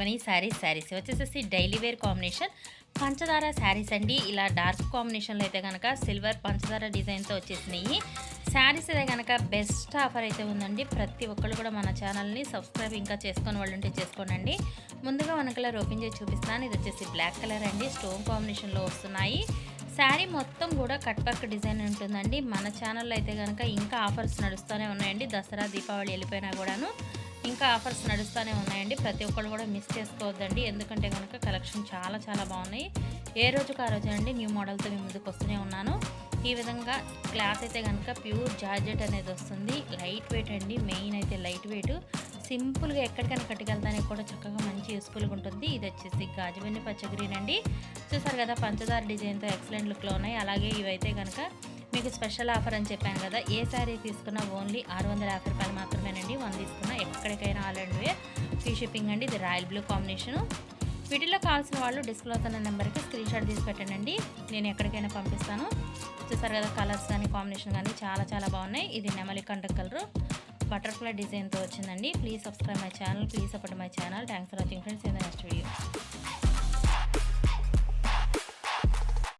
Money saris saris వచ్చేసేసి daily wear combination పంచదార శారీస్ అండి. ఇలా డార్క్ కాంబినేషన్లో అయితే కనుక సిల్వర్ పంచదార డిజైన్తో వచ్చేసినాయి. శారీస్ అయితే కనుక బెస్ట్ ఆఫర్ అయితే ఉందండి. ప్రతి ఒక్కళ్ళు కూడా మన ఛానల్ని సబ్స్క్రైబ్ ఇంకా చేసుకొని వాళ్ళు ఉంటే చేసుకోనండి. ముందుగా వన్ కలర్ ఓపెన్ చేసి చూపిస్తాను ఇది వచ్చేసి బ్లాక్ కలర్ అండి. స్టోన్ కాంబినేషన్లో వస్తున్నాయి. శారీ మొత్తం కూడా కట్ వర్క్ డిజైన్ ఉంటుందండి. మన ఛానల్లో అయితే కనుక ఇంకా ఆఫర్స్ నడుస్తూనే ఉన్నాయండి. దసరా దీపావళి వెళ్ళిపోయినా కూడాను. ఇంకా ఆఫర్స్ నడుస్తూనే ఉన్నాయండి. ప్రతి ఒక్కళ్ళు కూడా మిస్ చేసుకోవద్దండి. ఎందుకంటే కనుక కలెక్షన్ చాలా చాలా బాగున్నాయి. ఏ రోజుకు ఆ రోజు అండి న్యూ మోడల్తో మీ ముందుకు వస్తూనే ఉన్నాను. ఈ విధంగా క్లాత్ అయితే కనుక ప్యూర్ జార్జెట్ అనేది వస్తుంది. లైట్ వెయిట్ అండి. మెయిన్ అయితే లైట్ వెయిట్. సింపుల్గా ఎక్కడికైనా కట్టుకెళ్తానికి కూడా చక్కగా మంచి యూస్ఫుల్గా ఉంటుంది. ఇది వచ్చేసి గాజువెన్ని పచ్చ గ్రీన్ అండి. చూసారు కదా పంచదార డిజైన్తో ఎక్సలెంట్ లుక్లో ఉన్నాయి. అలాగే ఇవైతే కనుక మీకు స్పెషల్ ఆఫర్ అని చెప్పాను కదా ఏ శారీ తీసుకున్నా ఓన్లీ ఆరు వందల యాభై రూపాయలు మాత్రమేనండి. వన్ తీసుకున్నా ఎక్కడికైనా ఆల్ అండ్ వే. ఫ్రీ షిప్పింగ్ అండి ఇది రాయల్ బ్లూ కాంబినేషను. వీటిలో కావాల్సిన వాళ్ళు డిస్ప్లే అవుతున్న నెంబర్కి స్క్రీన్ షాట్ తీసి పెట్టండి నేను ఎక్కడికైనా పంపిస్తాను. చూసారు కదా కలర్స్ కానీ కాంబినేషన్ కానీ చాలా చాలా బాగున్నాయి. ఇది నెమలి కంట కలరు. బటర్ఫ్లై డిజైన్తో వచ్చిందండి. Please subscribe my channel please support my channel. Thanks for watching friends. In the next video